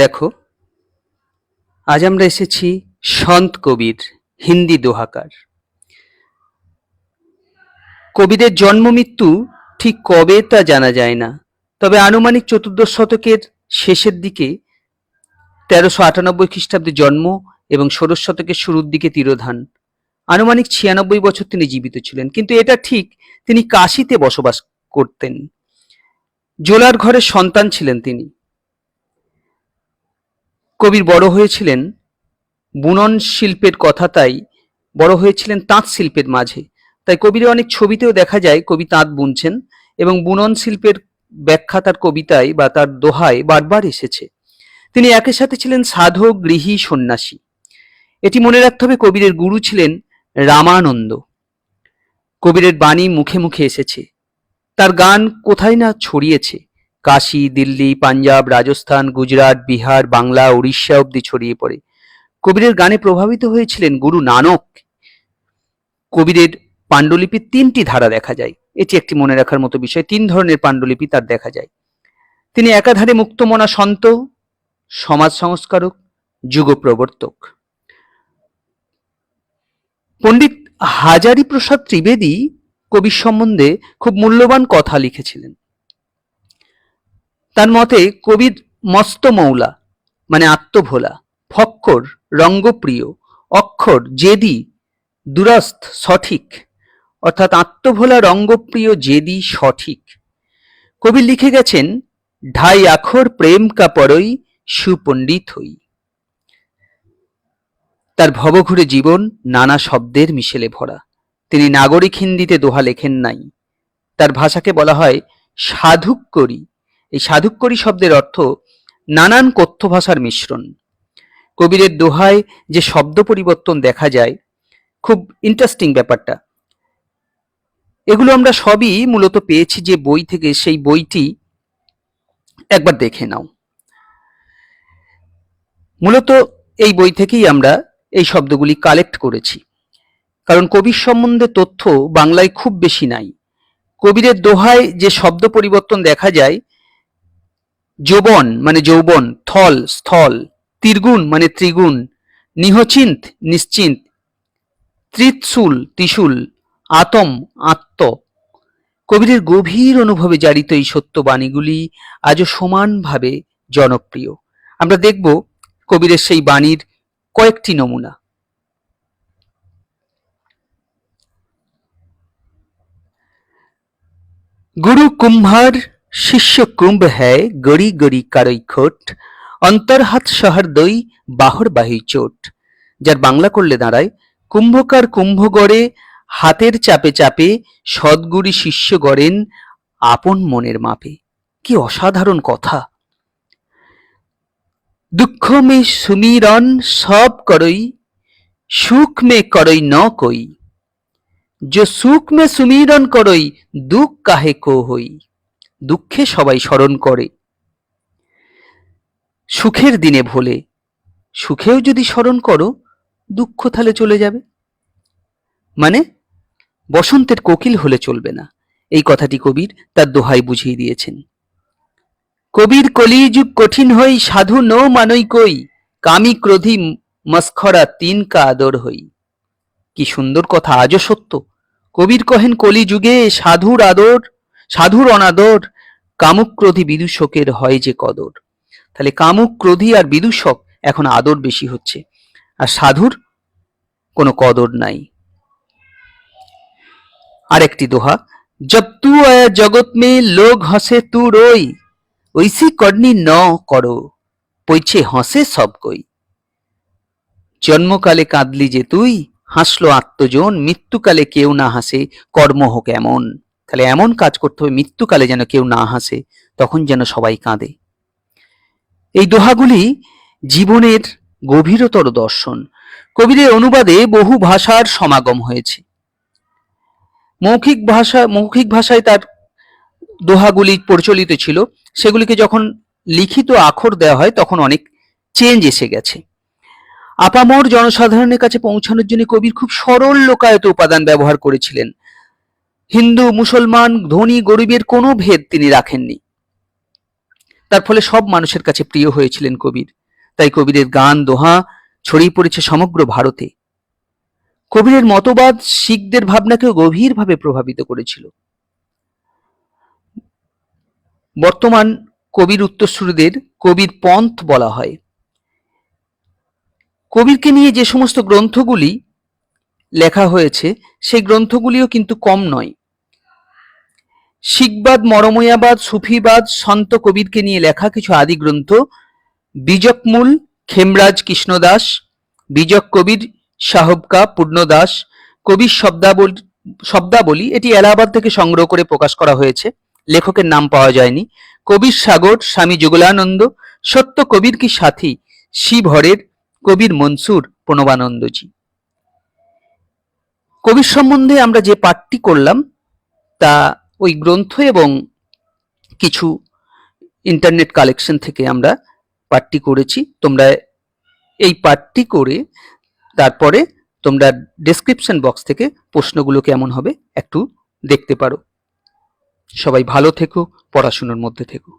দেখো, আজ আমরা এসেছি সন্ত কবির হিন্দি দোহাকার। কবিদের জন্ম মৃত্যু ঠিক কবে তা জানা যায় না, তবে আনুমানিক চতুর্দশ শতকের শেষের দিকে তেরোশো আটানব্বই খ্রিস্টাব্দে জন্ম এবং ষোড়শ শতকের শুরুর দিকে তিরোধান। আনুমানিক ছিয়ানব্বই বছর তিনি জীবিত ছিলেন, কিন্তু এটা ঠিক তিনি কাশিতে বসবাস করতেন। জোলার ঘরের সন্তান ছিলেন তিনি। কবির বড় হয়েছিলেন বুনন শিল্পের কথা, তাই বড় হয়েছিলেন তাঁত শিল্পের মাঝে। তাই কবির অনেক ছবিতেও দেখা যায় কবি তাঁত বুনছেন এবং বুনন শিল্পের ব্যাখ্যা তার কবিতায় বা তার দোহায় বারবার এসেছে। তিনি একই সাথে ছিলেন সাধক, গৃহী, সন্ন্যাসী। এটি মনে রাখতে হবে কবিরের গুরু ছিলেন রামানন্দ। কবিরের বাণী মুখে মুখে এসেছে। তার গান কোথায় না ছড়িয়েছে। কাশী, দিল্লি, পাঞ্জাব, রাজস্থান, গুজরাট, বিহার, বাংলা, উড়িষ্যা অব্দি ছড়িয়ে পড়ে। কবিরের গানে প্রভাবিত হয়েছিলেন গুরু নানক। কবিরের পাণ্ডুলিপির তিনটি ধারা দেখা যায়। এটি একটি মনে রাখার মতো বিষয়। তিন ধরনের পাণ্ডুলিপি তার দেখা যায়। তিনি একাধারে মুক্তমনা সন্ত, সমাজ সংস্কারক, যুগ প্রবর্তক। পণ্ডিত হাজারি প্রসাদ ত্রিবেদী কবির সম্বন্ধে খুব মূল্যবান কথা লিখেছিলেন। তার মতে কবির মস্ত মৌলা মানে আত্মভোলা, ফক্কর, রঙ্গপ্রিয়, অক্ষর, জেদি, দুরস্থ, সঠিক, অর্থাৎ আত্মভোলা, রঙ্গপ্রিয়, জেদি, সঠিক। কবি লিখে গেছেন, ঢাই আখর প্রেম কা পরই সুপণ্ডিত হই। তার ভবঘুরে জীবন নানা শব্দের মিশেলে ভরা। তিনি নাগরিক হিন্দিতে দোহা লেখেন নাই। তার ভাষাকে বলা হয় সাধুক্করি এই সাধুক্করি শব্দের অর্থ নানান কথ্য ভাষার মিশ্রণ। কবিরের দোহায় যে শব্দ পরিবর্তন দেখা যায়, খুব ইন্টারেস্টিং ব্যাপারটা। এগুলো আমরা সবই মূলত পেয়েছি যে বই থেকে, সেই বইটি একবার দেখে নাও। মূলত এই বই থেকেই আমরা এই শব্দগুলি কালেক্ট করেছি। কারণ কবির সম্বন্ধে তথ্য বাংলায় খুব বেশি নাই। কবিরের দোহায় যে শব্দ পরিবর্তন দেখা যায় যৌবন মানে যৌবন, থল, স্থল, ত্রিগুণ মানে ত্রিগুণ নিহচিন্ত নিশ্চিন্ত ত্রিৎসুল ত্রিশুল, আতম, আত্ম। কবিরের গভীর অনুভবে জারিত এই সত্য বাণীগুলি আজও সমানভাবে জনপ্রিয়। আমরা দেখব কবিরের সেই বাণীর কয়েকটি নমুনা। গুরু কুম্ভার শিষ্য কুম্ভ হ্যায় গড়ি গড়ি কারই খোট, অন্তর্হাত শহর দই বাহর বাহি চোট। যার বাংলা করলে দাঁড়ায়, কুম্ভকার কুম্ভ গড়ে হাতের চাপে চাপে সদ্গুরি শিষ্য গড়েন আপন মনের মাপে। কি অসাধারণ কথা। দুঃখ মে সুমিরন সব করই, সুখ মে করই ন কই। যে সুখ মে সুমিরন করই, দুঃখ কাহে কো হই। দুঃখে সবাই স্মরণ করে। সুখের দিনে ভোলে, সুখেও যদি স্মরণ করো, দুঃখ তাহলে চলে যাবে। মানে বসন্তের কোকিল হলে চলবে না। এই কথাটি কবির তার দোহাই বুঝিয়ে দিয়েছেন। কবির কলিযুগ কঠিন হই, সাধু ন মানই কই, কামি ক্রোধী মস্খরা তিন কা আদর হই। কি সুন্দর কথা, আজও সত্য। কবির কহেন কলিযুগে সাধুর আদর সাধুর অনাদর, কামুক ক্রোধী বিদূষকের হয় যে কদর। তাহলে কামুক ক্রোধী আর বিদূষক এখন আদর বেশি হচ্ছে। আর সাধুর কোনো কদর নাই। আরেকটি দোহা, জব তু আয়া জগৎ মে লোক হসে তু রই, ঐসি করনি ন করো, পৈছে হসে সব কই। জন্মকালে কাঁদলি যে তুই, হাসলো আত্মজন, মৃত্যুকালে কেউ না হাসে কর্ম হোক এমন। তাহলে এমন কাজ করতে হবে, মৃত্যুকালে যেন কেউ না হাসে, তখন যেন সবাই কাঁদে। এই দোহাগুলি জীবনের গভীরতর দর্শন। কবিরের অনুবাদে বহু ভাষার সমাগম হয়েছে। মৌখিক ভাষা, মৌখিক ভাষায় তার দোহাগুলি প্রচলিত ছিল। সেগুলিকে যখন লিখিত আখর দেওয়া হয়, তখন অনেক চেঞ্জ এসে গেছে। আপামর জনসাধারণের কাছে পৌঁছানোর জন্য কবির খুব সরল লোকায়ত উপাদান ব্যবহার করেছিলেন। হিন্দু, মুসলমান, ধনী, গরিবের কোনো ভেদ তিনি রাখেননি। তার ফলে সব মানুষের কাছে প্রিয় হয়েছিলেন কবির। তাই কবিরের গান, দোহা ছড়িয়ে পড়েছে সমগ্র ভারতে। কবিরের মতবাদ শিখদের ভাবনাকেও গভীরভাবে প্রভাবিত করেছিল। বর্তমান কবির উত্তরসূরিদের কবির পন্থ বলা হয়। কবিরকে নিয়ে যে সমস্ত গ্রন্থগুলি লেখা হয়েছে, সেই গ্রন্থগুলিও কিন্তু কম নয়। শিখবাদ, মরময়াবাদ, সুফিবাদ, সন্ত কবিরকে নিয়ে লেখা কিছু আদি গ্রন্থ। বীজকমূল, খেমরাজ কৃষ্ণদাস, বীজক কবির সাহবকা পূর্ণদাস, কবির শব্দাবলী শব্দাবলী, এটি এলাহাবাদ থেকে সংগ্রহ করে প্রকাশ করা হয়েছে। লেখকের নাম পাওয়া যায়নি। কবির সাগর, স্বামী যুগলানন্দ সত্য কবির কি সাথী? শিবহরের কবির মনসুর প্রণবানন্দজি। কবির সম্বন্ধে আমরা যে পাঠটি করলাম, তা ওই গ্রন্থ এবং কিছু ইন্টারনেট কালেকশন থেকে আমরা পাঠটি করেছি। তোমরা এই পাঠটি করে তারপরে তোমরা ডেসক্রিপশন বক্স থেকে প্রশ্নগুলো কেমন হবে একটু দেখতে পারো। সবাই ভালো থেকো, পড়াশুনোর মধ্যে থেকো।